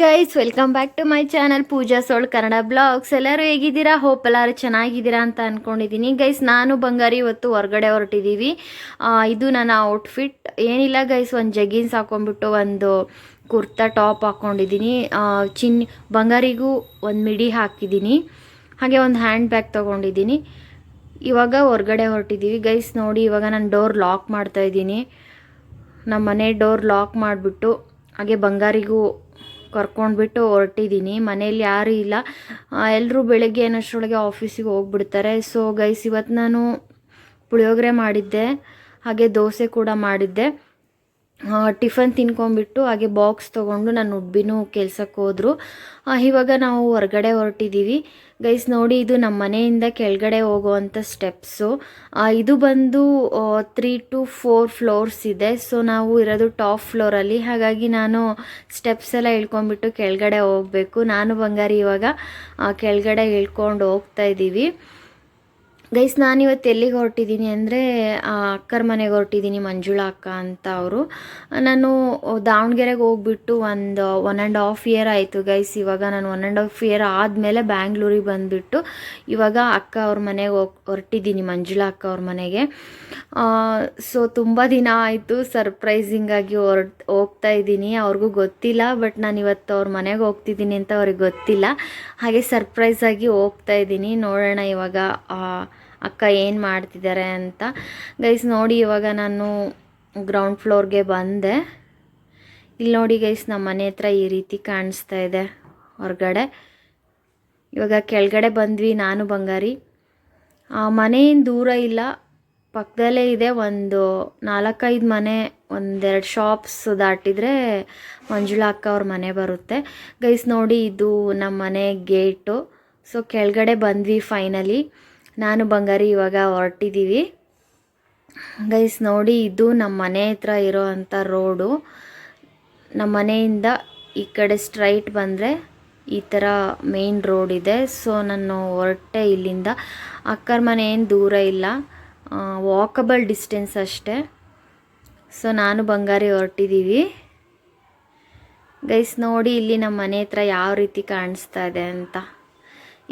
Guys welcome back to my channel Pooja ಸೋಳ್ Kannada blogs ಎಲ್ಲರೂ ಹೇಗಿದ್ದೀರಾ? Hope ಎಲ್ಲರೂ ಚೆನ್ನಾಗಿದ್ದೀರಾ ಅಂತ ಅಂದ್ಕೊಂಡಿದ್ದೀನಿ ಗೈಸ್ ನಾನು ಬಂಗಾರಿ ಇವತ್ತು ಹೊರಗಡೆ ಹೊರಟಿದ್ದೀವಿ. ಇದು ನನ್ನ ಔಟ್ಫಿಟ್ ಏನಿಲ್ಲ ಗೈಸ್ ಒಂದು ಜಗ್ಗಿನ್ಸ್ ಹಾಕೊಂಡ್ಬಿಟ್ಟು ಒಂದು ಕುರ್ತಾ ಟಾಪ್ ಹಾಕ್ಕೊಂಡಿದ್ದೀನಿ ಚಿನ್, ಬಂಗಾರಿಗೂ ಒಂದು ಮಿಡಿ ಹಾಕಿದ್ದೀನಿ. ಹಾಗೆ ಒಂದು ಹ್ಯಾಂಡ್ ಬ್ಯಾಗ್ ತೊಗೊಂಡಿದ್ದೀನಿ. ಇವಾಗ ಹೊರಗಡೆ ಹೊರಟಿದ್ದೀವಿ. ಗೈಸ್ ನೋಡಿ, ಇವಾಗ ನಾನು ಡೋರ್ ಲಾಕ್ ಮಾಡ್ತಾ ಇದ್ದೀನಿ. ನಮ್ಮ ಮನೆ ಡೋರ್ ಲಾಕ್ ಮಾಡಿಬಿಟ್ಟು, ಹಾಗೆ ಬಂಗಾರಿಗೂ ಕರ್ಕೊಂಡ್ಬಿಟ್ಟು ಹೊರಟಿದ್ದೀನಿ. ಮನೇಲಿ ಯಾರೂ ಇಲ್ಲ. ಎಲ್ಲರೂ ಬೆಳಗ್ಗೆ ಏನಷ್ಟರೊಳಗೆ ಆಫೀಸಿಗೆ ಹೋಗ್ಬಿಡ್ತಾರೆ. ಸೊ ಗೈಸ್ ಇವತ್ತು ನಾನು ಪುಳಿಯೋಗರೆ ಮಾಡಿದ್ದೆ. ಹಾಗೆ ದೋಸೆ ಕೂಡ ಮಾಡಿದ್ದೆ. ಟಿಫನ್ ತಿನ್ಕೊಂಡ್ಬಿಟ್ಟು ಹಾಗೆ ಬಾಕ್ಸ್ ತೊಗೊಂಡು ನಾನು ಉಡ್ಬಿನೂ ಕೆಲ್ಸಕ್ಕೆ ಹೋದರು. ಇವಾಗ ನಾವು ಹೊರಗಡೆ ಹೊರಟಿದ್ದೀವಿ ಗೈಸ್ ನೋಡಿ, ಇದು ನಮ್ಮ ಮನೆಯಿಂದ ಕೆಳಗಡೆ ಹೋಗುವಂಥ ಸ್ಟೆಪ್ಸು ಇದು ಬಂದು ತ್ರೀ ಟು ಫೋರ್ ಫ್ಲೋರ್ಸ್ ಇದೆ. ಸೊ ನಾವು ಇರೋದು ಟಾಪ್ ಫ್ಲೋರಲ್ಲಿ ಹಾಗಾಗಿ ನಾನು ಸ್ಟೆಪ್ಸ್ ಎಲ್ಲ ಇಳ್ಕೊಂಡ್ಬಿಟ್ಟು ಕೆಳಗಡೆ ಹೋಗಬೇಕು. ನಾನು ಬಂಗಾರಿ ಇವಾಗ ಕೆಳಗಡೆ ಇಳ್ಕೊಂಡು ಹೋಗ್ತಾ ಇದ್ದೀವಿ. ಗೈಸ್ ನಾನಿವತ್ತು ಎಲ್ಲಿಗೆ ಹೊರಟಿದ್ದೀನಿ ಅಂದರೆ ಅಕ್ಕರ ಮನೆಗೆ ಹೊರಟಿದ್ದೀನಿ, ಮಂಜುಳಾ ಅಕ್ಕ ಅಂತ ಅವರು. ನಾನು ದಾವಣಗೆರೆಗೆ ಹೋಗ್ಬಿಟ್ಟು ಒಂದು ಒನ್ ಆ್ಯಂಡ್ ಹಾಫ್ ಇಯರ್ ಆಯಿತು ಗೈಸ್. ಇವಾಗ ನಾನು ಒನ್ ಆ್ಯಂಡ್ ಹಾಫ್ ಇಯರ್ ಆದಮೇಲೆ ಬ್ಯಾಂಗ್ಳೂರಿಗೆ ಬಂದುಬಿಟ್ಟು ಇವಾಗ ಅಕ್ಕ ಅವ್ರ ಮನೆಗೆ ಹೋಗಿ, ಹೊರಟಿದ್ದೀನಿ, ಮಂಜುಳಾ ಅಕ್ಕ ಅವ್ರ ಮನೆಗೆ. ಸೊ ತುಂಬ ದಿನ ಆಯಿತು ಸರ್ಪ್ರೈಸಿಂಗಾಗಿ ಹೊರ, ಹೋಗ್ತಾ ಇದ್ದೀನಿ. ಅವ್ರಿಗೂ ಗೊತ್ತಿಲ್ಲ ಬಟ್ ನಾನು ಇವತ್ತು ಅವ್ರ ಮನೆಗೆ ಹೋಗ್ತಿದ್ದೀನಿ ಅಂತ ಅವ್ರಿಗೆ ಗೊತ್ತಿಲ್ಲ. ಹಾಗೆ ಸರ್ಪ್ರೈಸಾಗಿ ಹೋಗ್ತಾ ಇದ್ದೀನಿ. ನೋಡೋಣ ಇವಾಗ ಅಕ್ಕ ಏನು ಮಾಡ್ತಿದ್ದಾರೆ ಅಂತ. ಗೈಸ್ ನೋಡಿ ಇವಾಗ ನಾನು ಗ್ರೌಂಡ್ ಫ್ಲೋರ್ಗೆ ಬಂದೆ. ಇಲ್ಲಿ ನೋಡಿ ಗೈಸ್ ನಮ್ಮ ಮನೆ ಹತ್ರ ಈ ರೀತಿ ಕಾಣಿಸ್ತಾ ಇದೆ ಹೊರಗಡೆ. ಇವಾಗ ಕೆಳಗಡೆ ಬಂದ್ವಿ ನಾನು ಬಂಗಾರಿ. ಆ, ಮನೆಯಿಂದ ದೂರ ಇಲ್ಲ ಪಕ್ಕದಲ್ಲೇ ಇದೆ ಒಂದು ನಾಲ್ಕೈದು ಮನೆ ಒಂದೆರಡು ಶಾಪ್ಸ್ ದಾಟಿದರೆ ಮಂಜುಳಾ ಅಕ್ಕ ಅವ್ರ ಮನೆ ಬರುತ್ತೆ. ಗೈಸ್ ನೋಡಿ ಇದು ನಮ್ಮ ಮನೆ ಗೇಟು ಸೊ ಕೆಳಗಡೆ ಬಂದ್ವಿ ಫೈನಲಿ ನಾನು ಬಂಗಾರಿ ಇವಾಗ ಹೊರಟಿದ್ದೀವಿ. ಗೈಸ್ ನೋಡಿ, ಇದು ನಮ್ಮ ಮನೆ ಹತ್ರ ಇರೋ ಅಂಥ ರೋಡು. ನಮ್ಮ ಮನೆಯಿಂದ ಈ ಕಡೆ ಸ್ಟ್ರೈಟ್ ಬಂದರೆ ಈ ಥರ ಮೇನ್ ರೋಡ್ ಇದೆ. ಸೊ ನಾನು ಹೊರಟೆ ಇಲ್ಲಿಂದ. ಅಕ್ಕರ ಮನೆ ಏನು ದೂರ ಇಲ್ಲ. ವಾಕಬಲ್ ಡಿಸ್ಟೆನ್ಸ್ ಅಷ್ಟೇ. ಸೊ ನಾನು ಬಂಗಾರಿ ಹೊರಟಿದ್ದೀವಿ. ಗೈಸ್ ನೋಡಿ, ಇಲ್ಲಿ ನಮ್ಮ ಮನೆ ಹತ್ರ ಯಾವ ರೀತಿ ಕಾಣಿಸ್ತಾ ಇದೆ ಅಂತ.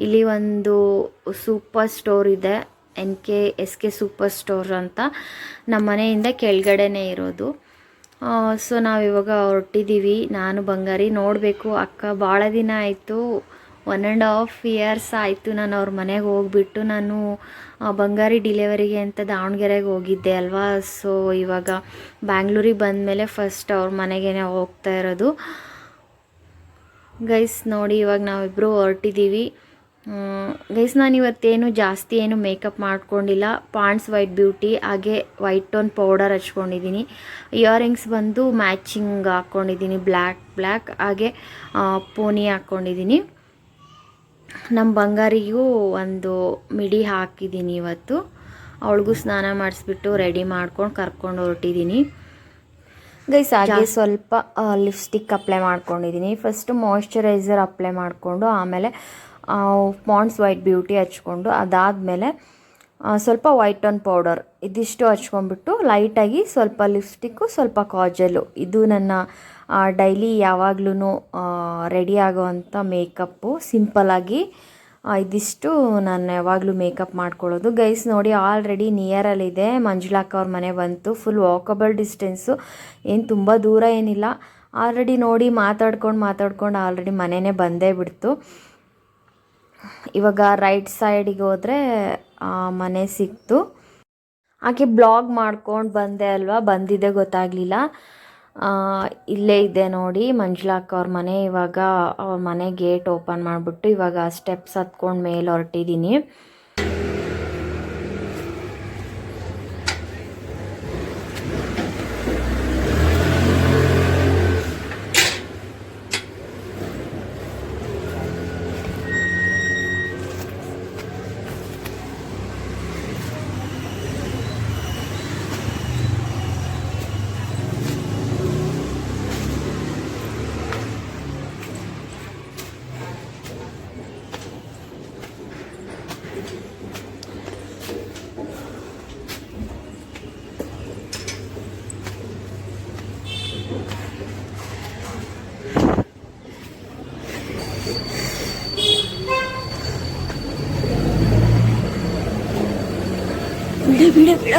ಇಲ್ಲಿ ಒಂದು ಸೂಪರ್ ಸ್ಟೋರ್ ಇದೆ N K S K super store ಅಂತ ನಮ್ಮ ಮನೆಯಿಂದ ಕೆಳಗಡೆನೇ ಇರೋದು. ಸೊ ನಾವಿವಾಗ ಹೊರಟಿದ್ದೀವಿ ನಾನು, ಬಂಗಾರಿ ನೋಡಬೇಕು. ಅಕ್ಕ ಭಾಳ ದಿನ ಆಯಿತು. ಒನ್ ಆ್ಯಂಡ್ ಹಾಫ್ ಇಯರ್ಸ್ ಆಯಿತು ನಾನು ಅವ್ರ ಮನೆಗೆ ಹೋಗ್ಬಿಟ್ಟು. ನಾನು ಬಂಗಾರಿ ಡಿಲೆವರಿಗೆ ಅಂತ ದಾವಣಗೆರೆಗೆ ಹೋಗಿದ್ದೆ ಅಲ್ವಾ? ಸೊ ಇವಾಗ ಬ್ಯಾಂಗ್ಳೂರಿಗೆ ಬಂದಮೇಲೆ ಫಸ್ಟ್ ಅವ್ರ ಮನೆಗೇ ಹೋಗ್ತಾ ಇರೋದು. ಗೈಸ್ ನೋಡಿ, ಇವಾಗ ನಾವಿಬ್ಬರು ಹೊರಟಿದ್ದೀವಿ ಗೈಸ್ ನಾನು ಇವತ್ತೇನು ಜಾಸ್ತಿ ಏನು ಮೇಕಪ್ ಮಾಡ್ಕೊಂಡಿಲ್ಲ. ಪಾಂಡ್ಸ್ ವೈಟ್ ಬ್ಯೂಟಿ ಹಾಗೆ ವೈಟ್ ಟೋನ್ ಪೌಡರ್ ಹಚ್ಕೊಂಡಿದ್ದೀನಿ ಇಯರಿಂಗ್ಸ್ ಬಂದು ಮ್ಯಾಚಿಂಗ್ ಹಾಕ್ಕೊಂಡಿದ್ದೀನಿ ಬ್ಲ್ಯಾಕ್ ಬ್ಲ್ಯಾಕ್ ಹಾಗೆ ಪೋನಿ ಹಾಕ್ಕೊಂಡಿದ್ದೀನಿ ನಮ್ಮ ಬಂಗಾರಿಗೂ ಒಂದು ಮಿಡಿ ಹಾಕಿದ್ದೀನಿ ಇವತ್ತು. ಅವಳಿಗೂ ಸ್ನಾನ ಮಾಡಿಸ್ಬಿಟ್ಟು ರೆಡಿ ಮಾಡ್ಕೊಂಡು ಕರ್ಕೊಂಡು ಹೊರಟಿದ್ದೀನಿ ಗೈಸ್ ಹಾಗೆ ಸ್ವಲ್ಪ ಲಿಪ್ಸ್ಟಿಕ್ ಅಪ್ಲೈ ಮಾಡ್ಕೊಂಡಿದ್ದೀನಿ ಫಸ್ಟು ಮಾಯಶ್ಚರೈಸರ್ ಅಪ್ಲೈ ಮಾಡಿಕೊಂಡು ಆಮೇಲೆ ಪಾಂಡ್ಸ್ ವೈಟ್ ಬ್ಯೂಟಿ ಹಚ್ಕೊಂಡು ಅದಾದಮೇಲೆ ಸ್ವಲ್ಪ ವೈಟ್ ಟೋನ್ ಪೌಡರ್ ಇದಿಷ್ಟು ಹಚ್ಕೊಂಡ್ಬಿಟ್ಟು ಲೈಟಾಗಿ ಸ್ವಲ್ಪ ಲಿಪ್ಸ್ಟಿಕ್ಕು ಸ್ವಲ್ಪ ಕಾಜಲು. ಇದು ನನ್ನ ಡೈಲಿ ಯಾವಾಗ್ಲೂ ರೆಡಿ ಆಗೋವಂಥ ಮೇಕಪ್ಪು ಸಿಂಪಲಾಗಿ ಇದಿಷ್ಟು ನಾನು ಯಾವಾಗಲೂ ಮೇಕಪ್ ಮಾಡ್ಕೊಳ್ಳೋದು. ಗೈಸ್ ನೋಡಿ ಆಲ್ರೆಡಿ ನಿಯರಲ್ಲಿದೆ ಮಂಜುಳಾಕ ಅವ್ರ ಮನೆ ಬಂತು. ಫುಲ್ ವಾಕಬಲ್ ಡಿಸ್ಟೆನ್ಸು ಏನು ತುಂಬ ದೂರ ಏನಿಲ್ಲ. ಆಲ್ರೆಡಿ ನೋಡಿ, ಮಾತಾಡ್ಕೊಂಡು ಮಾತಾಡ್ಕೊಂಡು ಆಲ್ರೆಡಿ ಮನೆಯೇ ಬಂದೇ ಬಿಡ್ತು. ಇವಾಗ ರೈಟ್ ಸೈಡಿಗೆ ಹೋದರೆ ಮನೆ ಸಿಕ್ತು. ಹಾಗೆ ಬ್ಲಾಗ್ ಮಾಡ್ಕೊಂಡು ಬಂದೆ ಅಲ್ವಾ? ಬಂದಿದ್ದೆ ಗೊತ್ತಾಗಲಿಲ್ಲ. ಇಲ್ಲೇ ಇದೆ ನೋಡಿ, ಮಂಜುಳಾ ಅಕ್ಕ ಅವ್ರ ಮನೆ. ಇವಾಗ ಅವ್ರ ಮನೆ ಗೇಟ್ ಓಪನ್ ಮಾಡಿಬಿಟ್ಟು ಇವಾಗ ಸ್ಟೆಪ್ಸ್ ಹತ್ಕೊಂಡು ಮೇಲೆ ಹೊರಟಿದ್ದೀನಿ ಬಿಡ ಬಿಡ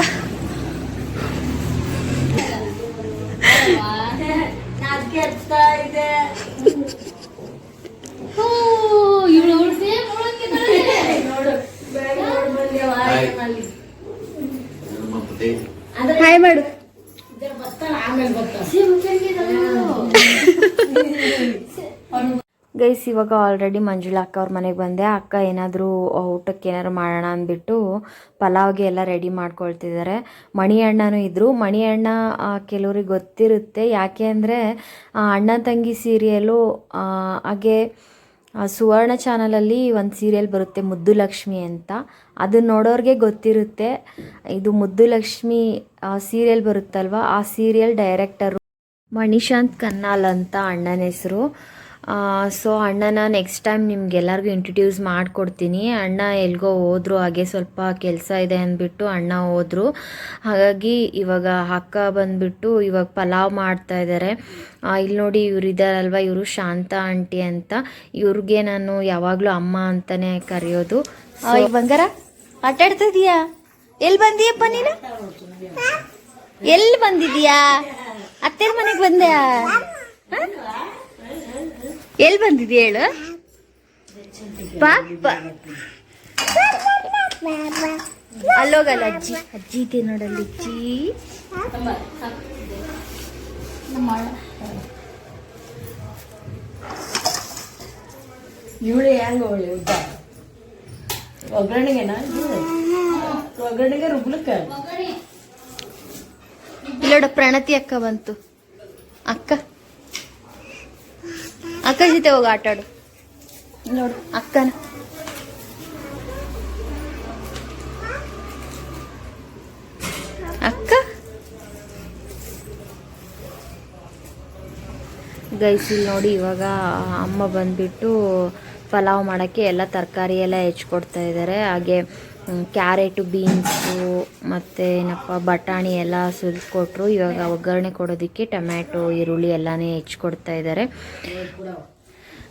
ಹಾಯ್ ಮಾಡು ಗೈಸ್ ಇವಾಗ ಆಲ್ರೆಡಿ ಮಂಜುಳಾ ಅಕ್ಕ ಅವ್ರ ಮನೆಗೆ ಬಂದೆ. ಅಕ್ಕ ಏನಾದರೂ ಊಟಕ್ಕೆ ಏನಾದ್ರು ಮಾಡೋಣ ಅಂದ್ಬಿಟ್ಟು ಪಲಾವ್ಗೆ ಎಲ್ಲ ರೆಡಿ ಮಾಡ್ಕೊಳ್ತಿದ್ದಾರೆ ಮಣಿ ಅಣ್ಣನೂ ಇದ್ದರು ಮಣಿ ಅಣ್ಣ ಕೆಲವ್ರಿಗೆ ಗೊತ್ತಿರುತ್ತೆ. ಯಾಕೆ ಅಂದರೆ ಅಣ್ಣ ತಂಗಿ ಸೀರಿಯಲು ಹಾಗೆ ಸುವರ್ಣ ಚಾನಲಲ್ಲಿ ಒಂದು ಸೀರಿಯಲ್ ಬರುತ್ತೆ, ಮುದ್ದು ಲಕ್ಷ್ಮಿ ಅಂತ. ಅದು ನೋಡೋರಿಗೆ ಗೊತ್ತಿರುತ್ತೆ. ಇದು ಮುದ್ದು ಲಕ್ಷ್ಮಿ ಸೀರಿಯಲ್ ಬರುತ್ತಲ್ವ? ಆ ಸೀರಿಯಲ್ ಡೈರೆಕ್ಟರು ಮಣಿಶಾಂತ್ ಕನ್ನಾಲ್ ಅಂತ ಅಣ್ಣನ ಹೆಸರು. ಸೊ ಅಣ್ಣನ ನೆಕ್ಸ್ಟ್ ಟೈಮ್ ನಿಮ್ಗೆಲ್ಲರಿಗೂ ಇಂಟ್ರಡ್ಯೂಸ್ ಮಾಡಿಕೊಡ್ತೀನಿ. ಅಣ್ಣ ಎಲ್ಗೋ ಹೋದ್ರು ಹಾಗೆ ಸ್ವಲ್ಪ ಕೆಲಸ ಇದೆ ಅಂದ್ಬಿಟ್ಟು ಅಣ್ಣ ಹೋದ್ರು. ಹಾಗಾಗಿ ಇವಾಗ ಅಕ್ಕ ಬಂದ್ಬಿಟ್ಟು ಇವಾಗ ಪಲಾವ್ ಮಾಡ್ತಾ ಇದ್ದಾರೆ ಇಲ್ಲಿ ನೋಡಿ ಇವ್ರು ಇದ್ದಾರಲ್ವ ಇವರು ಶಾಂತ ಆಂಟಿ ಅಂತ. ಇವ್ರಿಗೆ ನಾನು ಯಾವಾಗಲೂ ಅಮ್ಮ ಅಂತಾನೆ ಕರೆಯೋದು. ಬಂಗಾರ ಆಟ ಆಡ್ತಾ ಇದೀಯಾ? ಎಲ್ಲಿ ಬಂದೀಯಪ್ಪ ನೀನು? ಎಲ್ಲಿ ಬಂದಿದೀಯಾ? ಅತ್ತೆ ಮನೆಗೆ ಬಂದ್ಯಾ? ಎಲ್ಲಿ ಬಂದಿದ್ಯಾ ಹೇಳು? ಪಾಪ. ಅಲ್ಲೋಗಲ್ಲ ಅಜ್ಜಿ. ಅಜ್ಜಿ ಇದೆ ನೋಡಲ್ಲಿ ಅಜ್ಜಿ. ಇವಳು ಹೆಂಗ ಅವಳು ಉದ್ದ? ಒಗ್ಗರಣೆಗೆನ? ಒಗ್ಗರಣೆಗೆ ರುಬ್ಲಕ್ಕ? ಇಲ್ಲೋಡ ಪ್ರಣತಿ ಅಕ್ಕ ಬಂತು. ಅಕ್ಕ. ಅಕ್ಕ ಜೊತೆ ಹೋಗಿ ಆಟ ಆಡು. ನೋಡು ಅಕ್ಕನ. ಅಕ್ಕ? ಗೈಸಿ ನೋಡಿ ಇವಾಗ ಅಮ್ಮ ಬಂದ್ಬಿಟ್ಟು ಪಲಾವ್ ಮಾಡೋಕ್ಕೆ ಎಲ್ಲ ತರಕಾರಿ ಎಲ್ಲ ಹೆಚ್ಕೊಡ್ತಾ ಇದ್ದಾರೆ ಹಾಗೆ ಕ್ಯಾರೆಟು, ಬೀನ್ಸು, ಮತ್ತು ಏನಪ್ಪ, ಬಟಾಣಿ ಎಲ್ಲ ಸುಲ್ಕೊಟ್ರು. ಇವಾಗ ಒಗ್ಗರಣೆ ಕೊಡೋದಕ್ಕೆ ಟೊಮ್ಯಾಟೊ, ಈರುಳ್ಳಿ ಎಲ್ಲನೇ ಹೆಚ್ಚಿಕೊಡ್ತಾ ಇದ್ದಾರೆ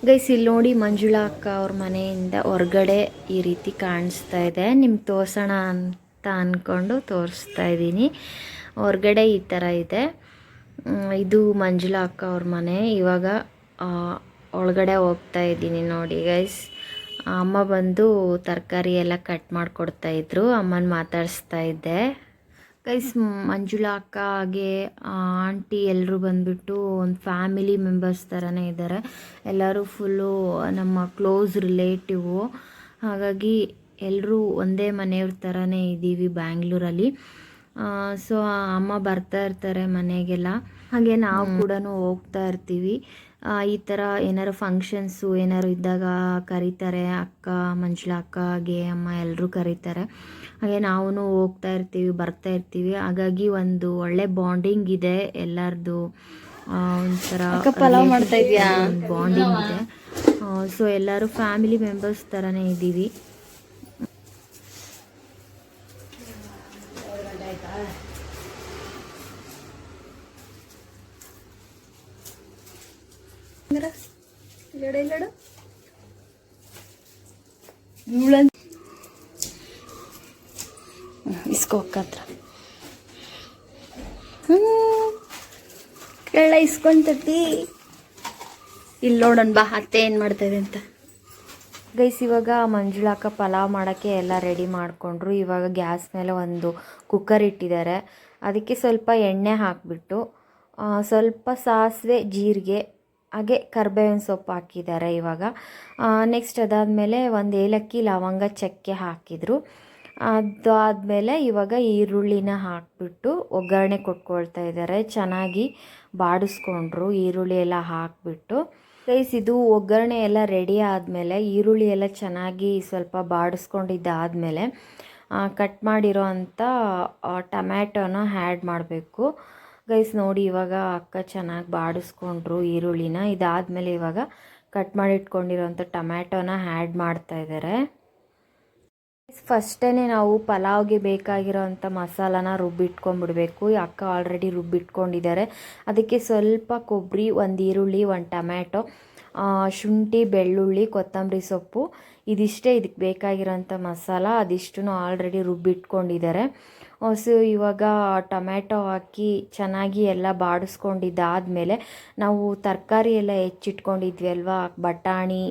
ಗೈಸ್, ಇಲ್ಲಿ ನೋಡಿ ಮಂಜುಳಾ ಅಕ್ಕ ಅವ್ರ ಮನೆಯಿಂದ ಹೊರಗಡೆ ಈ ರೀತಿ ಕಾಣಿಸ್ತಾ ಇದೆ. ನಿಮ್ಗೆ ತೋರ್ಸೋಣ ಅಂತ ಅಂದ್ಕೊಂಡು ತೋರಿಸ್ತಾ ಇದ್ದೀನಿ. ಹೊರಗಡೆ ಈ ಥರ ಇದೆ. ಇದು ಮಂಜುಳಾ ಅಕ್ಕ ಅವ್ರ ಮನೆ. ಇವಾಗ ಒಳಗಡೆ ಹೋಗ್ತಾ ಇದ್ದೀನಿ ನೋಡಿ ಗೈಸ್. ಅಮ್ಮ ಬಂದು ತರಕಾರಿ ಎಲ್ಲ ಕಟ್ ಮಾಡಿಕೊಡ್ತಾ ಇದ್ರು. ಅಮ್ಮನ ಮಾತಾಡಿಸ್ತಾ ಇದ್ದೆ. ಗೈಸ್ ಮಂಜುಳಾ ಅಕ್ಕ ಹಾಗೆ ಆಂಟಿ ಎಲ್ಲರೂ ಬಂದ್ಬಿಟ್ಟು ಒಂದು ಫ್ಯಾಮಿಲಿ ಮೆಂಬರ್ಸ್ ಥರನೇ ಇದ್ದಾರೆ ಎಲ್ಲರೂ ಫುಲ್ಲು ನಮ್ಮ ಕ್ಲೋಸ್ ರಿಲೇಟಿವು ಹಾಗಾಗಿ ಎಲ್ಲರೂ ಒಂದೇ ಮನೆಯವ್ರ ಥರನೇ ಇದ್ದೀವಿ ಬ್ಯಾಂಗ್ಳೂರಲ್ಲಿ. ಸೊ ಅಮ್ಮ ಬರ್ತಾ ಇರ್ತಾರೆ ಮನೆಗೆಲ್ಲ. ಹಾಗೆ ನಾವು ಕೂಡ ಹೋಗ್ತಾ ಇರ್ತೀವಿ. ಈ ಥರ ಏನಾರು ಫಂಕ್ಷನ್ಸು ಏನಾರು ಇದ್ದಾಗ ಕರೀತಾರೆ ಅಕ್ಕ ಮಂಜುಳ ಅಕ್ಕ ಹಾಗೆ ಅಮ್ಮ ಎಲ್ಲರೂ ಕರೀತಾರೆ. ಹಾಗೆ ನಾವು ಹೋಗ್ತಾ ಇರ್ತೀವಿ ಬರ್ತಾ ಇರ್ತೀವಿ. ಹಾಗಾಗಿ ಒಂದು ಒಳ್ಳೆ ಬಾಂಡಿಂಗ್ ಇದೆ ಎಲ್ಲರದು. ಒಂಥರ ಪಲಾವ್ ಮಾಡ್ತಾ ಇದ್ಯಾ? ಬಾಂಡಿಂಗ್ ಇದೆ. ಸೊ ಎಲ್ಲರೂ ಫ್ಯಾಮಿಲಿ ಮೆಂಬರ್ಸ್ ಥರನೇ ಇದ್ದೀವಿ ಇಸ್ಕೊಂತತಿ ಇಲ್ಲಿ ನೋಡೋಣ ಬಾ, ಅತ್ತೆ ಏನು ಮಾಡ್ತಾಯಿದೆ ಅಂತ. ಗೈಸ್, ಇವಾಗ ಮಂಜುಳಾಕ ಪಲಾವ್ ಮಾಡೋಕ್ಕೆ ಎಲ್ಲ ರೆಡಿ ಮಾಡಿಕೊಂಡ್ರು. ಇವಾಗ ಗ್ಯಾಸ್ ಮೇಲೆ ಒಂದು ಕುಕ್ಕರ್ ಇಟ್ಟಿದ್ದಾರೆ. ಅದಕ್ಕೆ ಸ್ವಲ್ಪ ಎಣ್ಣೆ ಹಾಕಿಬಿಟ್ಟು ಸ್ವಲ್ಪ ಸಾಸಿವೆ, ಜೀರಿಗೆ, ಹಾಗೆ ಕರ್ಬೇವಿನ ಸೊಪ್ಪು ಹಾಕಿದ್ದಾರೆ ಇವಾಗ. ನೆಕ್ಸ್ಟ್ ಅದಾದಮೇಲೆ ಒಂದು ಏಲಕ್ಕಿ ಲವಂಗ ಚಕ್ಕೆ ಹಾಕಿದರು. ಅದಾದಮೇಲೆ ಇವಾಗ ಈರುಳ್ಳಿನ ಹಾಕಿಬಿಟ್ಟು ಒಗ್ಗರಣೆ ಕೊಟ್ಕೊಳ್ತಾ ಇದ್ದಾರೆ. ಚೆನ್ನಾಗಿ ಬಾಡಿಸ್ಕೊಂಡ್ರು, ಈರುಳ್ಳಿ ಎಲ್ಲ ಹಾಕಿಬಿಟ್ಟು ಗೈಸ್ ಇದು ಒಗ್ಗರಣೆ ಎಲ್ಲ ರೆಡಿ ಆದಮೇಲೆ, ಈರುಳ್ಳಿ ಎಲ್ಲ ಚೆನ್ನಾಗಿ ಸ್ವಲ್ಪ ಬಾಡಿಸ್ಕೊಂಡಿದ್ದಾದಮೇಲೆ ಕಟ್ ಮಾಡಿರೋ ಅಂಥ ಟಮ್ಯಾಟೋನ ಹ್ಯಾಡ್ ಮಾಡಬೇಕು. ಗೈಸ್ ನೋಡಿ, ಇವಾಗ ಅಕ್ಕ ಚೆನ್ನಾಗಿ ಬಾಡಿಸ್ಕೊಂಡ್ರು ಈರುಳ್ಳಿನ. ಇದಾದಮೇಲೆ ಇವಾಗ ಕಟ್ ಮಾಡಿಟ್ಕೊಂಡಿರೋ ಅಂಥ ಟೊಮ್ಯಾಟೋನ ಹ್ಯಾಡ್ ಮಾಡ್ತಾ ಇದ್ದಾರೆ ಫಸ್ಟೇ ನಾವು ಪಲಾವ್ಗೆ ಬೇಕಾಗಿರೋಂಥ ಮಸಾಲಾನ ರುಬ್ಬಿಟ್ಕೊಂಡ್ಬಿಡ್ಬೇಕು. ಅಕ್ಕ ಆಲ್ರೆಡಿ ರುಬ್ಬಿಟ್ಕೊಂಡಿದ್ದಾರೆ. ಅದಕ್ಕೆ ಸ್ವಲ್ಪ ಕೊಬ್ಬರಿ, ಒಂದು ಈರುಳ್ಳಿ, ಒಂದು ಟೊಮ್ಯಾಟೊ ಶುಂಠಿ, ಬೆಳ್ಳುಳ್ಳಿ, ಕೊತ್ತಂಬರಿ ಸೊಪ್ಪು. ಇದಿಷ್ಟೇ ಇದಕ್ಕೆ ಬೇಕಾಗಿರೋಂಥ ಮಸಾಲ. ಅದಿಷ್ಟು ಆಲ್ರೆಡಿ ರುಬ್ಬಿಟ್ಕೊಂಡಿದ್ದಾರೆ. ಸೊ ಇವಾಗ ಟೊಮ್ಯಾಟೊ ಹಾಕಿ ಚೆನ್ನಾಗಿ ಎಲ್ಲ ಬಾಡಿಸ್ಕೊಂಡಿದ್ದಾದಮೇಲೆ ನಾವು ತರಕಾರಿ ಎಲ್ಲ ಹೆಚ್ಚಿಟ್ಕೊಂಡಿದ್ವಿ ಅಲ್ವಾ? ಬಟಾಣಿ,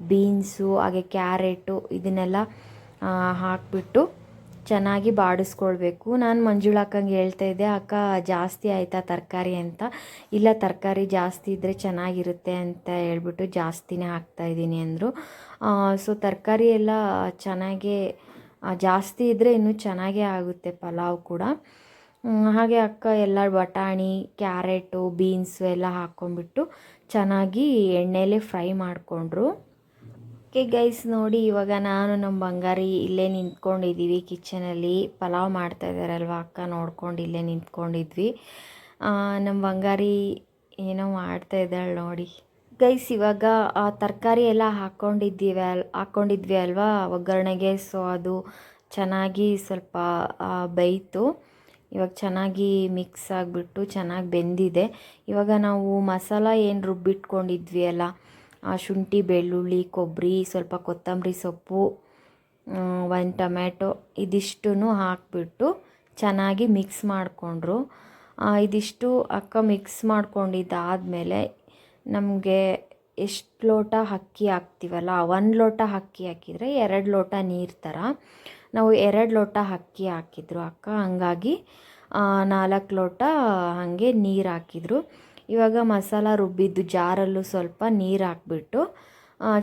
ಬೀನ್ಸು, ಹಾಗೆ ಕ್ಯಾರೆಟು, ಇದನ್ನೆಲ್ಲ ಹಾಕ್ಬಿಟ್ಟು ಚೆನ್ನಾಗಿ ಬಾಡಿಸ್ಕೊಳ್ಬೇಕು. ನಾನು ಮಂಜುಳ ಅಕ್ಕಂಗೆ ಹೇಳ್ತಾ ಇದ್ದೆ, ಅಕ್ಕ, ಜಾಸ್ತಿ ಆಯಿತಾ ತರಕಾರಿ ಅಂತ? ಇಲ್ಲ ತರಕಾರಿ ಜಾಸ್ತಿ ಇದ್ದರೆ ಚೆನ್ನಾಗಿರುತ್ತೆ ಅಂತ ಹೇಳ್ಬಿಟ್ಟು ಜಾಸ್ತಿನೇ ಹಾಕ್ತಾಯಿದ್ದೀನಿ ಅಂದರು. ಸೊ ತರಕಾರಿ ಎಲ್ಲ ಚೆನ್ನಾಗೇ ಜಾಸ್ತಿ ಇದ್ದರೆ ಇನ್ನೂ ಚೆನ್ನಾಗೇ ಆಗುತ್ತೆ ಪಲಾವ್ ಕೂಡ. ಹಾಗೆ ಅಕ್ಕ ಎಲ್ಲ ಬಟಾಣಿ, ಕ್ಯಾರೆಟು, ಬೀನ್ಸು ಎಲ್ಲ ಹಾಕ್ಕೊಂಬಿಟ್ಟು ಚೆನ್ನಾಗಿ ಎಣ್ಣೆಲೆ ಫ್ರೈ ಮಾಡಿಕೊಂಡ್ರು. ಓಕೆ ಗೈಸ್ ನೋಡಿ, ಇವಾಗ ನಾನು ನಮ್ಮ ಬಂಗಾರಿ ಇಲ್ಲೇ ನಿಂತ್ಕೊಂಡಿದ್ದೀವಿ. ಕಿಚನಲ್ಲಿ ಪಲಾವ್ ಮಾಡ್ತಾ ಇದ್ದಾರಲ್ವ ಅಕ್ಕ? ನೋಡ್ಕೊಂಡು ಇಲ್ಲೇ ನಿಂತ್ಕೊಂಡಿದ್ವಿ. ನಮ್ಮ ಬಂಗಾರಿ ಏನೋ ಮಾಡ್ತಾ ಇದ್ದಾಳೆ ನೋಡಿ. ಗೈಸ್ ಇವಾಗ ತರಕಾರಿ ಎಲ್ಲ ಹಾಕ್ಕೊಂಡಿದ್ದೀವಿ ಅಲ್ ಹಾಕ್ಕೊಂಡಿದ್ವಿ ಅಲ್ವಾ? ಒಗ್ಗರಣೆಗೆ ಸೊ ಅದು ಚೆನ್ನಾಗಿ ಸ್ವಲ್ಪ ಬೈತು ಇವಾಗ ಚೆನ್ನಾಗಿ ಮಿಕ್ಸ್ ಆಗಿಬಿಟ್ಟು ಚೆನ್ನಾಗಿ ಬೆಂದಿದೆ. ಇವಾಗ ನಾವು ಮಸಾಲ ಏನು ರುಬ್ಬಿಟ್ಕೊಂಡಿದ್ವಿ ಅಲ್ಲ ಶುಂಠಿ, ಬೆಳ್ಳುಳ್ಳಿ ಕೊಬ್ಬರಿ ಸ್ವಲ್ಪ ಕೊತ್ತಂಬರಿ ಸೊಪ್ಪು ಒಂದು ಟೊಮ್ಯಾಟೊ ಇದಿಷ್ಟು ಹಾಕಿಬಿಟ್ಟು ಚೆನ್ನಾಗಿ ಮಿಕ್ಸ್ ಮಾಡಿಕೊಂಡ್ರು. ಇದಿಷ್ಟು ಅಕ್ಕ ಮಿಕ್ಸ್ ಮಾಡ್ಕೊಂಡಿದ್ದಾದಮೇಲೆ ನಮಗೆ ಎಷ್ಟು ಲೋಟ ಅಕ್ಕಿ ಹಾಕ್ತೀವಲ್ಲ, ಒಂದು ಲೋಟ ಅಕ್ಕಿ ಹಾಕಿದರೆ ಎರಡು ಲೋಟ ನೀರು ಥರ ನಾವು ಎರಡು ಲೋಟ ಅಕ್ಕಿ ಹಾಕಿದ್ರು ಅಕ್ಕ, ಹಂಗಾಗಿ ನಾಲ್ಕು ಲೋಟ ಹಾಗೆ ನೀರು ಹಾಕಿದ್ರು. ಇವಾಗ ಮಸಾಲ ರುಬ್ಬಿದ್ದು ಜಾರಲ್ಲೂ ಸ್ವಲ್ಪ ನೀರು ಹಾಕ್ಬಿಟ್ಟು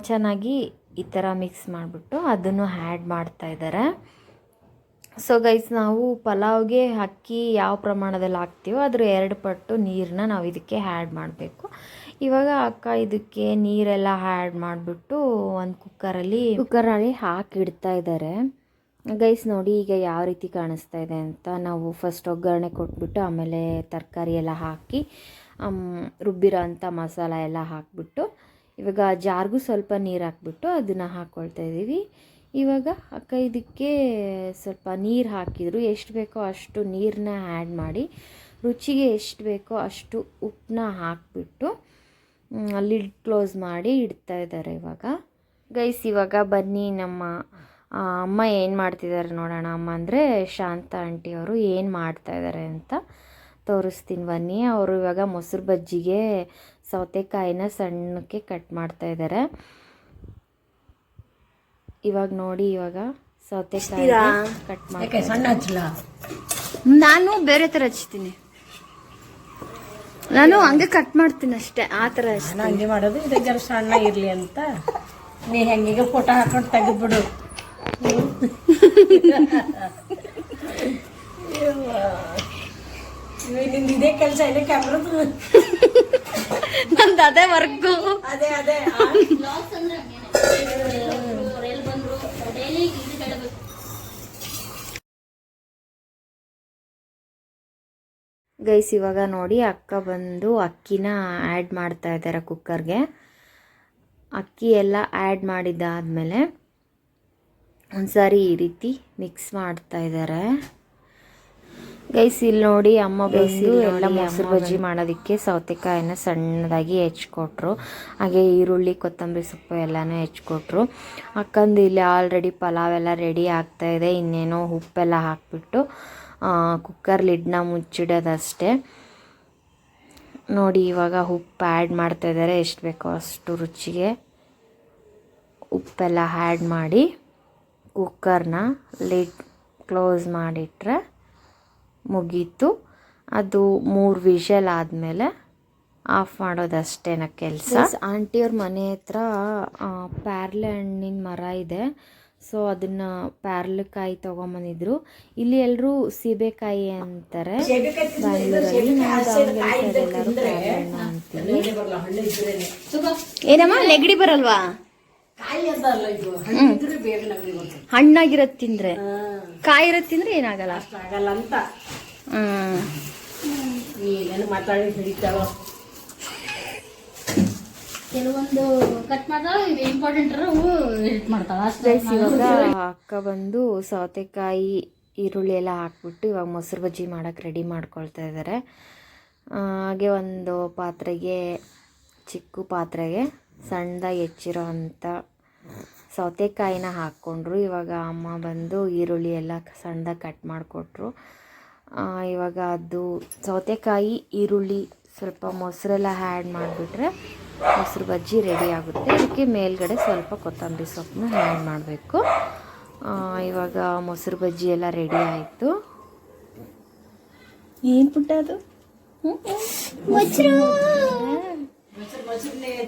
ಚೆನ್ನಾಗಿ ಈ ಥರ ಮಿಕ್ಸ್ ಮಾಡಿಬಿಟ್ಟು ಅದನ್ನು ಆ್ಯಡ್ ಮಾಡ್ತಾ ಇದ್ದಾರೆ ಸೊ ಗೈಸ್ ನಾವು ಪಲಾವ್ಗೆ ಅಕ್ಕಿ ಯಾವ ಪ್ರಮಾಣದಲ್ಲಿ ಹಾಕ್ತೀವೋ ಅದ್ರ ಎರಡು ಪಟ್ಟು ನೀರನ್ನ ನಾವು ಇದಕ್ಕೆ ಆ್ಯಡ್ ಮಾಡಬೇಕು. ಇವಾಗ ಅಕ್ಕ ಇದಕ್ಕೆ ನೀರೆಲ್ಲ ಆ್ಯಡ್ ಮಾಡಿಬಿಟ್ಟು ಒಂದು ಕುಕ್ಕರಲ್ಲಿ ಕುಕ್ಕರಲ್ಲಿ ಹಾಕಿಡ್ತಾ ಇದ್ದಾರೆ ಗೈಸ್ ನೋಡಿ ಈಗ ಯಾವ ರೀತಿ ಕಾಣಿಸ್ತಾ ಇದೆ ಅಂತ ನಾವು ಫಸ್ಟ್ ಒಗ್ಗರಣೆ ಕೊಟ್ಬಿಟ್ಟು ಆಮೇಲೆ ತರಕಾರಿ ಎಲ್ಲ ಹಾಕಿ ರುಬ್ಬಿರೋ ಅಂಥ ಮಸಾಲ ಎಲ್ಲ ಹಾಕಿಬಿಟ್ಟು, ಇವಾಗ ಜಾರ್ಗೂ ಸ್ವಲ್ಪ ನೀರು ಹಾಕ್ಬಿಟ್ಟು ಅದನ್ನು ಹಾಕ್ಕೊಳ್ತಾ ಇದ್ದೀವಿ. ಇವಾಗ ಅಕ್ಕ ಇದಕ್ಕೆ ಸ್ವಲ್ಪ ನೀರು ಹಾಕಿದ್ರು. ಎಷ್ಟು ಬೇಕೋ ಅಷ್ಟು ನೀರನ್ನ ಆ್ಯಡ್ ಮಾಡಿ, ರುಚಿಗೆ ಎಷ್ಟು ಬೇಕೋ ಅಷ್ಟು ಉಪ್ಪನ್ನ ಹಾಕಿಬಿಟ್ಟು ಲಿಡ್ ಕ್ಲೋಸ್ ಮಾಡಿ ಇಡ್ತಾ ಇದ್ದಾರೆ ಇವಾಗ. ಗೈಸ್, ಇವಾಗ ಬನ್ನಿ ನಮ್ಮ ಅಮ್ಮ ಏನು ಮಾಡ್ತಿದ್ದಾರೆ ನೋಡೋಣ. ಅಮ್ಮ ಅಂದರೆ ಶಾಂತ ಆಂಟಿ ಅವರು ಏನು ಮಾಡ್ತಾಯಿದ್ದಾರೆ ಅಂತ. ತೋರಿಸ್ತೀನಿ ಬನ್ನಿ. ಅವರು ಇವಾಗ ಮೊಸರು ಬಜ್ಜಿಗೆ ಸೌತೆಕಾಯಿನ ಸಣ್ಣಕ್ಕೆ ಕಟ್ ಮಾಡ್ತಾ ಇದ್ದಾರೆ ಇವಾಗ ನೋಡಿ ಇವಾಗ ಸೌತೆಕಾಯಿ ಕಟ್ ಮಾಡಿ ಸಣ್ಣ ನಾನು ಬೇರೆ ತರ ಹಚ್ತೀನಿ. ನಾನು ಹಂಗೆ ಕಟ್ ಮಾಡ್ತೀನಿ ಅಷ್ಟೇ ಆ ತರ ಹಂಗೆ ಮಾಡೋದು ಇದು ಜರ ಸಣ್ಣ ಇರ್ಲಿ ಅಂತ. ನೀ ಹೆಂಗೀಗ ಫೋಟೋ ಹಾಕೊಂಡು ತೆಗೆದ್ಬಿಡು. ನಿಂದು ಇದೇ ಕೆಲಸ ಇದೆ ಕ್ಯಾಮ್ರದ್ದು ನಂದು ಅದೇ ವರ್ಕು. ಅದೇ ಅದೇ. ಗೈಸ್ ಇವಾಗ ನೋಡಿ ಅಕ್ಕ ಬಂದು ಅಕ್ಕಿನ ಆ್ಯಡ್ ಮಾಡ್ತಾ ಇದ್ದಾರೆ ಕುಕ್ಕರ್ಗೆ ಅಕ್ಕಿ ಎಲ್ಲ ಆ್ಯಡ್ ಮಾಡಿದ್ದಾದಮೇಲೆ ಒಂದ್ಸಾರಿ ಈ ರೀತಿ ಮಿಕ್ಸ್ ಮಾಡ್ತಾ ಇದ್ದಾರೆ ಗೈಸ್ ಇಲ್ಲಿ ನೋಡಿ ಅಮ್ಮ ಬಂದು ಎಲ್ಲ ಮೊಸರು ಬಜ್ಜಿ ಮಾಡೋದಕ್ಕೆ ಸೌತೆಕಾಯಿನ ಸಣ್ಣದಾಗಿ ಹೆಚ್ಕೊಟ್ರು. ಹಾಗೆ ಈರುಳ್ಳಿ ಕೊತ್ತಂಬರಿ ಸೊಪ್ಪು ಎಲ್ಲನೂ ಹೆಚ್ಕೊಟ್ರು. ಅಕ್ಕಂದು ಇಲ್ಲಿ ಆಲ್ರೆಡಿ ಪಲಾವ್ ಎಲ್ಲ ರೆಡಿ ಆಗ್ತಾ ಇದೆ. ಇನ್ನೇನೋ ಉಪ್ಪೆಲ್ಲ ಹಾಕ್ಬಿಟ್ಟು ಕುಕ್ಕರ್ ಲಿಡ್ನ ಮುಚ್ಚಿಡೋದಷ್ಟೇ. ನೋಡಿ ಇವಾಗ ಉಪ್ಪು ಆ್ಯಡ್ ಮಾಡ್ತಾ ಇದ್ದಾರೆ. ಎಷ್ಟು ಬೇಕೋ ಅಷ್ಟು ರುಚಿಗೆ ಉಪ್ಪೆಲ್ಲ ಆ್ಯಡ್ ಮಾಡಿ ಕುಕ್ಕರ್ನ ಲಿಡ್ ಕ್ಲೋಸ್ ಮಾಡಿಟ್ರೆ ಮುಗೀತು. ಅದು ಮೂರು ವಿಷಲ್ ಆದಮೇಲೆ ಆಫ್ ಮಾಡೋದಷ್ಟೇನ ಕೆಲಸ. ಆಂಟಿಯವ್ರ ಮನೆ ಹತ್ರ ಪ್ಯಾರ್ಲೆ ಹಣ್ಣಿನ ಮರ ಇದೆ. ಸೊ ಅದನ್ನು ಪ್ಯಾರ್ಲೆಕಾಯಿ ತೊಗೊಂಬಂದಿದ್ರು. ಇಲ್ಲಿ ಎಲ್ಲರೂ ಸೀಬೆಕಾಯಿ ಅಂತಾರೆ. side ಎಲ್ಲರೂ ಪ್ಯಾರ್ಲೆ ಹಣ್ಣು ಅಂತೀವಿ. ಏನಮ್ಮ ನೆಗಡಿ ಬರಲ್ವಾ? ಹಣ್ಣಾಗಿರೋದು ತಿಂದ್ರೆ. ಕಾಯಿ ಇರೋದು ತಿಂದ್ರೆ ಏನಾಗಲ್ಲ. ಆಗಲ್ಲ ಅಂತ. ಹ್ಮ್. ಮಾತಾಡಿ ಹಿಡಿತಾಳೋ? ಕೆಲವೊಂದು ಕಟ್ ಮಾಡ್ತಾಳ ಇಂಪಾರ್ಟೆಂಟ್ ಎಡಿಟ್ ಮಾಡ್ತಾಳ. ಅಷ್ಟೇ ಇವಾಗ ಅಕ್ಕ ಬಂದು ಸೌತೆಕಾಯಿ ಈರುಳ್ಳಿ ಎಲ್ಲ ಹಾಕ್ಬಿಟ್ಟು ಇವಾಗ ಮೊಸರು ಬಜ್ಜಿ ಮಾಡೋಕೆ ರೆಡಿ ಮಾಡ್ಕೊಳ್ತಾ ಇದ್ದಾರೆ ಹಾಗೆ ಒಂದು ಪಾತ್ರೆಗೆ ಚಿಕ್ಕ ಪಾತ್ರೆಗೆ ಸಣ್ಣದಾಗಿ ಹೆಚ್ಚಿರೋ ಅಂಥ ಸೌತೆಕಾಯಿನ ಹಾಕ್ಕೊಂಡ್ರು. ಇವಾಗ ಅಮ್ಮ ಬಂದು ಈರುಳ್ಳಿ ಎಲ್ಲ ಸಣ್ಣದಾಗಿ ಕಟ್ ಮಾಡಿಕೊಟ್ರು. ಇವಾಗ ಅದು ಸೌತೆಕಾಯಿ, ಈರುಳ್ಳಿ ಸ್ವಲ್ಪ ಮೊಸರೆಲ್ಲ ಹ್ಯಾಡ್ ಮಾಡಿಬಿಟ್ರೆ ಮೊಸರು ಬಜ್ಜಿ ರೆಡಿ ಆಗುತ್ತೆ. ಅದಕ್ಕೆ ಮೇಲ್ಗಡೆ ಸ್ವಲ್ಪ ಕೊತ್ತಂಬರಿ ಸೊಪ್ಪನ್ನ ಹ್ಯಾಡ್ ಮಾಡಬೇಕು. ಇವಾಗ ಮೊಸರು ಬಜ್ಜಿ ಎಲ್ಲ ರೆಡಿ ಆಯಿತು. ಏನು ಪುಟ್ಟ ಅದು?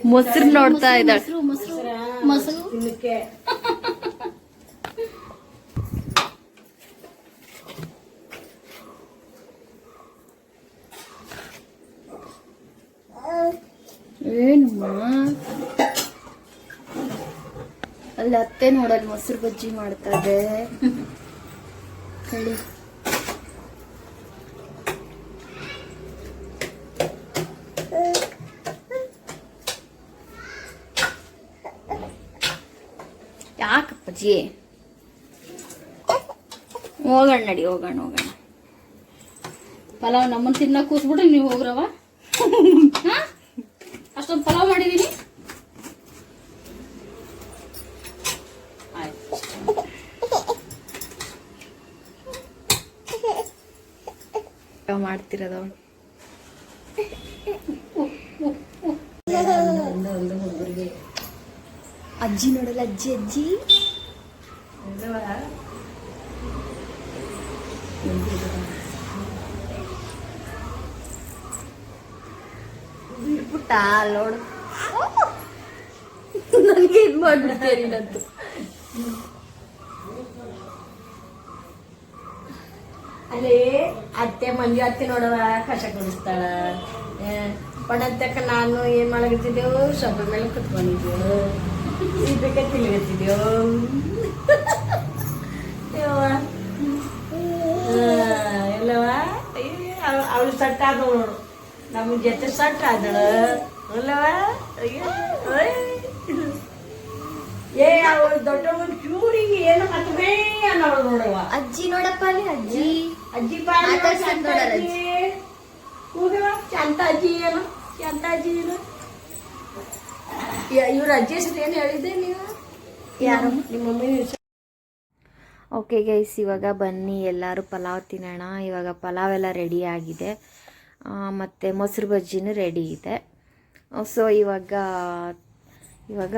ಮೊಸರು ನೋಡ್ತಾ ಇದ್ದಾಳೆ. ಮೊಸರು ಮೊಸರು ಮೊಸರು. ತಿನ್ನಕ್ಕೆ. ಏನಮ್ಮ? ಅಲ್ಲಿ ಅತ್ತೆ ನೋಡಲ್ಲಿ ಮೊಸರು ಬಜ್ಜಿ ಮಾಡ್ತಾ ಇದೆ. ಹೇಳಿ ಯಾಕಪ್ಪಜ್ಜಿ ಹೋಗೋಣ ನಡಿ ಹೋಗೋಣ ಹೋಗೋಣ. ಪಲಾವ್ ನಮ್ಮನ್ನ ತಿನ್ನಕ್ಕೆ ಕೂತ್ಬಿಟ್ರೆ ನೀವು ಹೋಗ್ರವ? ಹಾ? ಅಷ್ಟೊಂದು ಪಲಾವ್ ಮಾಡಿದೀನಿ? ಆಯ್ತು. ಯಾವ ಮಾಡ್ತಿರೋದು ಅವಳು ಅಜ್ಜಿ ನೋಡಲ್ಲ ಅಜ್ಜಿ ಅಜ್ಜಿ. ಬಿಟ್ಬಿಟ್ಟ ನೋಡು ನನಗೆ ಇದು ಮಾಡ್ಬಿಡ್ತೀಯ ನೀನಂತೂ ಅಲ್ಲೇ ಅತ್ತೆ ಮಂಜು ಅತ್ತೆ ನೋಡವ ಕಸ ಕುಡಿಸ್ತಾಳ ಪಡತ್ತಕ್ಕ ನಾನು ಏನ್ ಮಾಡಕತ್ತಿದ್ದೆವು ಶಬ್ದ ಮೇಲೆ ಕುತ್ಕೊಂಡಿದ್ದೆವು ಇದಕ್ಕೆ ತಿಳ್ಗತ್ತಿದ್ದೆವು ಎಲ್ಲವ ಅವಳು ಸಟ್ಟ ಆದಳು ನೋಡು. ನಮ್ಮ ಜೊತೆ ಸಟ್ಟ ಆದಳು. ಅಯ್ಯೋ. ಏ ಅವಳು ದೊಡ್ಡವಳು ಚೂರಿಗೆ ಏನು ಹತ್ತಬೇ ಅನ್ನೋಳು ನೋಡವ ಅಜ್ಜಿ ನೋಡಪ್ಪ ಅಲ್ಲಿ ಅಜ್ಜಿ. ಅಜ್ಜಿ ಪಾಲಿ ಅಜ್ಜಿ. ಕೂಗವ, ಶಾಂತ ಅಜ್ಜಿ. ಏನು? ಶಾಂತ ಅಜ್ಜಿ ಏನು ಇವ್ರ ಅಜ್ಜಿ ಹೆಸರು ಏನು ಹೇಳಿದ್ದೆ ನೀವು? ಯಾರು? ನಿಮ್ಮ ಮಮ್ಮಿ ಓಕೆ ಗೈಸ್ ಇವಾಗ ಬನ್ನಿ ಎಲ್ಲರೂ ಪಲಾವ್ ತಿನ್ನೋಣ. ಇವಾಗ ಪಲಾವ್ ಎಲ್ಲ ರೆಡಿ ಆಗಿದೆ. ಮತ್ತು ಮೊಸರು ಬಜ್ಜಿನೂ ರೆಡಿ ಇದೆ. ಸೊ ಇವಾಗ ಇವಾಗ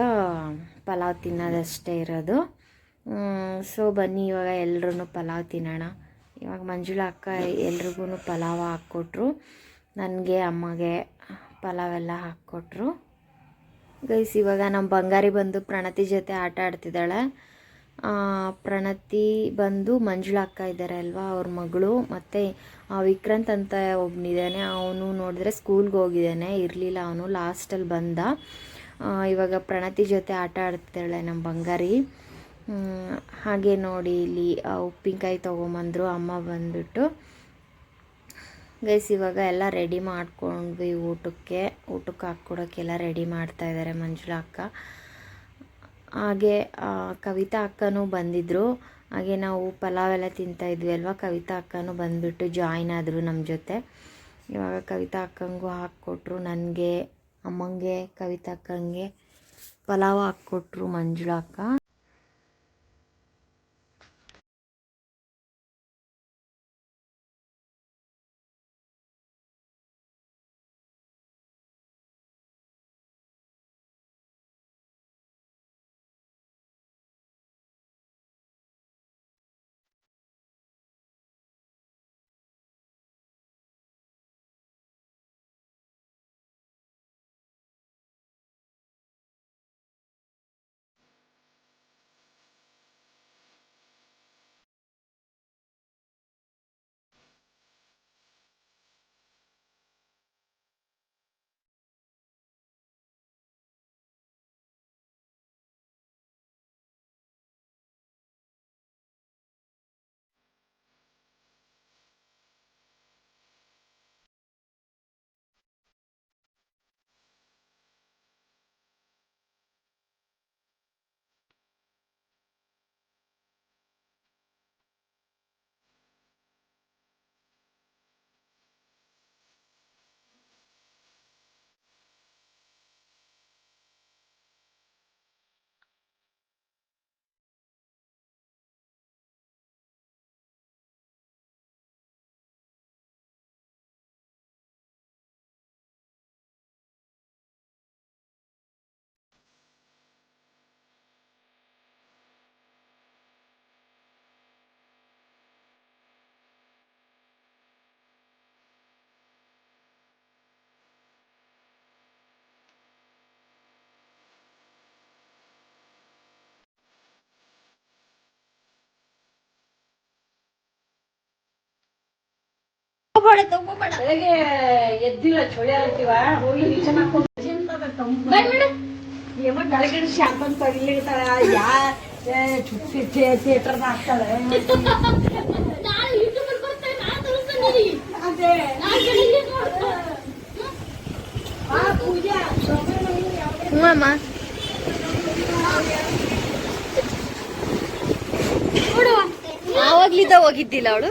ಪಲಾವ್ ತಿನ್ನೋದಷ್ಟೇ ಇರೋದು. ಸೊ ಬನ್ನಿ ಇವಾಗ ಎಲ್ರೂ ಪಲಾವ್ ತಿನ್ನೋಣ. ಇವಾಗ ಮಂಜುಳಾ ಅಕ್ಕ ಎಲ್ರಿಗೂ ಪಲಾವ್ ಹಾಕ್ಕೊಟ್ರು. ನನಗೆ ಅಮ್ಮಗೆ ಪಲಾವ್ ಎಲ್ಲ ಹಾಕ್ಕೊಟ್ರು. ಗೈಸ್ ಇವಾಗ ನಮ್ಮ ಬಂಗಾರಿ ಬಂದು ಪ್ರಣತಿ ಜೊತೆ ಆಟ ಆಡ್ತಿದ್ದಾಳೆ. ಪ್ರಣತಿ ಬಂದು ಮಂಜುಳ ಅಕ್ಕ ಇದ್ದಾರೆ ಅಲ್ವಾ, ಅವ್ರ ಮಗಳು. ಮತ್ತು ವಿಕ್ರಾಂತ್ ಅಂತ ಒಬ್ಬನಿದ್ದಾನೆ ಅವನು ನೋಡಿದ್ರೆ ಸ್ಕೂಲ್ಗೆ ಹೋಗಿದ್ದಾನೆ ಇರಲಿಲ್ಲ ಅವನು ಲಾಸ್ಟಲ್ಲಿ ಬಂದ. ಇವಾಗ ಪ್ರಣತಿ ಜೊತೆ ಆಟ ಆಡ್ತಿದ್ದಾಳೆ ನಮ್ಮ ಬಂಗಾರಿ. ಹಾಗೆ ನೋಡಿ ಇಲ್ಲಿ ಉಪ್ಪಿನಕಾಯಿ ತೊಗೊಂಬಂದರು, ಅಮ್ಮ ಬಂದ್ಬಿಟ್ಟು. ಗೈಸ್ ಇವಾಗ ಎಲ್ಲ ರೆಡಿ ಮಾಡ್ಕೊಂಡ್ವಿ ಊಟಕ್ಕೆ ಊಟಕ್ಕೆ ಹಾಕ್ಕೊಡೋಕ್ಕೆಲ್ಲ ರೆಡಿ ಮಾಡ್ತಾ ಇದ್ದಾರೆ ಮಂಜುಳಾ ಅಕ್ಕ. ಹಾಗೆ ಕವಿತಾ ಅಕ್ಕನೂ ಬಂದಿದ್ದರು ಹಾಗೆ ನಾವು ಪಲಾವ್ ಎಲ್ಲ ತಿಂತಾ ಇದ್ವಿ ಅಲ್ವಾ? ಕವಿತಾ ಅಕ್ಕನೂ ಬಂದುಬಿಟ್ಟು ಜಾಯ್ನ್ ಆದರು ನಮ್ಮ ಜೊತೆ. ಇವಾಗ ಕವಿತಾ ಅಕ್ಕಂಗೂ ಹಾಕ್ಕೊಟ್ರು, ನನಗೆ, ಅಮ್ಮಂಗೆ, ಕವಿತಾ ಅಕ್ಕಂಗೆ ಪಲಾವ್ ಹಾಕ್ಕೊಟ್ರು ಮಂಜುಳಾ ಅಕ್ಕ. ಬೆಳಗ್ಗೆ ಎದ್ದಿಲ್ಲ ಚಳಿ ಆಗ್ತೀವ ಹೋಗಿ ನೀಚೆ ಮಾಡ್ಕೊಂಡು ಏಮ ಬೆಳಗ್ಗೆ ಶಾಂಪನ್ ತಗಿಲಿರ್ತಾಳ ಯಾ ಚುಟ್ಟಿ ಥಿಯೇಟರ್ ಹಾಕ್ತಾಳೆ ಅದೇ. ಪೂಜಾ ಹ್ಞೂ ಅಮ್ಮ ಆವಾಗ್ಲಿದ್ದ ಹೋಗಿದ್ದಿಲ್ಲ ಅವಳು?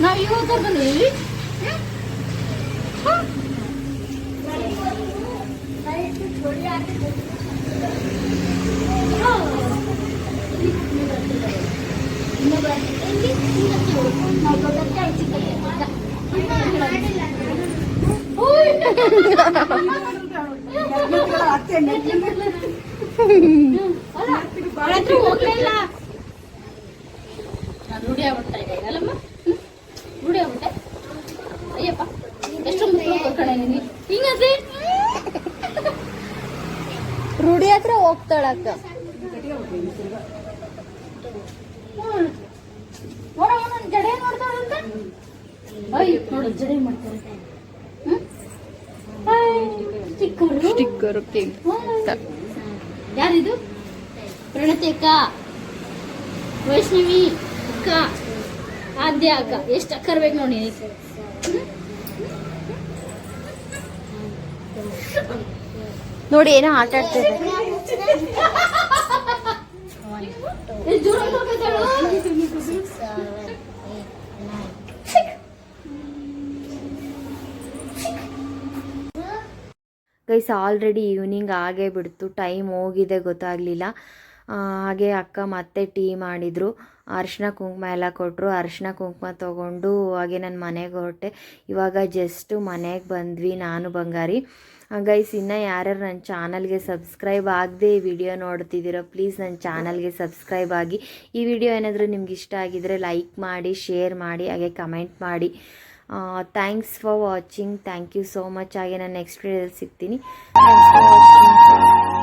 ನಾವು ಇವತ್ತು ಬಂದ್ರಿ ಹೋಗ್ಲೇ ಇಲ್ಲ ನಾನು ರೂಢಿ ಆಗ್ಬಿಡ್ತಾ ಇದೆ ಅಲ್ಲಮ್ಮ ಹ್ಮ್? ರೂಢಿ ಆಗ್ಬಿಟ್ಟೆ ಅಯ್ಯಪ್ಪ ಎಷ್ಟು ಮುಖ್ಯ ಕರ್ಕೊಂಡೆ ನೀನು ಹಿಂಗಂದ್ರೆ ರೂಢಿ ಹತ್ರ ನೋಡ ನನ್ನ ಜಡೆ ನೋಡು ಜಡೆ ಮಾಡ್ತಾರೆ ಸ್ಟಿಕ್ಕರು. ಯಾರಿದು? ಪ್ರಣತಿ ಅಕ್ಕ ವೈಷ್ಣವಿ. ಅಕ್ಕ. ಆದ್ಯ ಅಕ್ಕ. ಎಷ್ಟು ಅಕ್ಕರ್ ಬೇಕು ನೋಡಿ. ನೋಡಿ, ಏನೋ ಆಟ ಹೋಗ್ತಾಳು? ಗೈಸ್ ಆಲ್ರೆಡಿ ಈವ್ನಿಂಗ್ ಆಗೇ ಬಿಡ್ತು. ಟೈಮ್ ಹೋಗಿದೆ, ಗೊತ್ತಾಗಲಿಲ್ಲ. ಹಾಗೆ ಅಕ್ಕ ಮತ್ತೆ ಟೀ ಮಾಡಿದರು. ಅರಿಶಿನ ಕುಂಕುಮ ಎಲ್ಲ ಕೊಟ್ಟರು ಅರ್ಶಿನ ಕುಂಕುಮ ತೊಗೊಂಡು ಹಾಗೆ ನಾನು ಮನೆಗೆ ಹೊರಟೆ. ಇವಾಗ ಜಸ್ಟು ಮನೆಗೆ ಬಂದ್ವಿ, ನಾನು ಬಂಗಾರಿ. ಗೈಸ್ ಇನ್ನು ಯಾರ್ಯಾರು ನನ್ನ ಚಾನಲ್ಗೆ ಸಬ್ಸ್ಕ್ರೈಬ್ ಆಗದೆ ಈ ವಿಡಿಯೋ ನೋಡ್ತಿದ್ದೀರೋ ಪ್ಲೀಸ್ ನನ್ನ ಚಾನಲ್ಗೆ ಸಬ್ಸ್ಕ್ರೈಬ್ ಆಗಿ. ಈ ವಿಡಿಯೋ ಏನಾದರೂ ನಿಮ್ಗೆ ಇಷ್ಟ ಆಗಿದರೆ ಲೈಕ್ ಮಾಡಿ, ಶೇರ್ ಮಾಡಿ, ಹಾಗೆ ಕಮೆಂಟ್ ಮಾಡಿ. Thanks for watching. Thank you so much. ಹಾಗೆ ನಾನು ನೆಕ್ಸ್ಟ್ ವಿಡಿಯೋದಲ್ಲಿ ಸಿಗ್ತೀನಿ. Thanks for watching.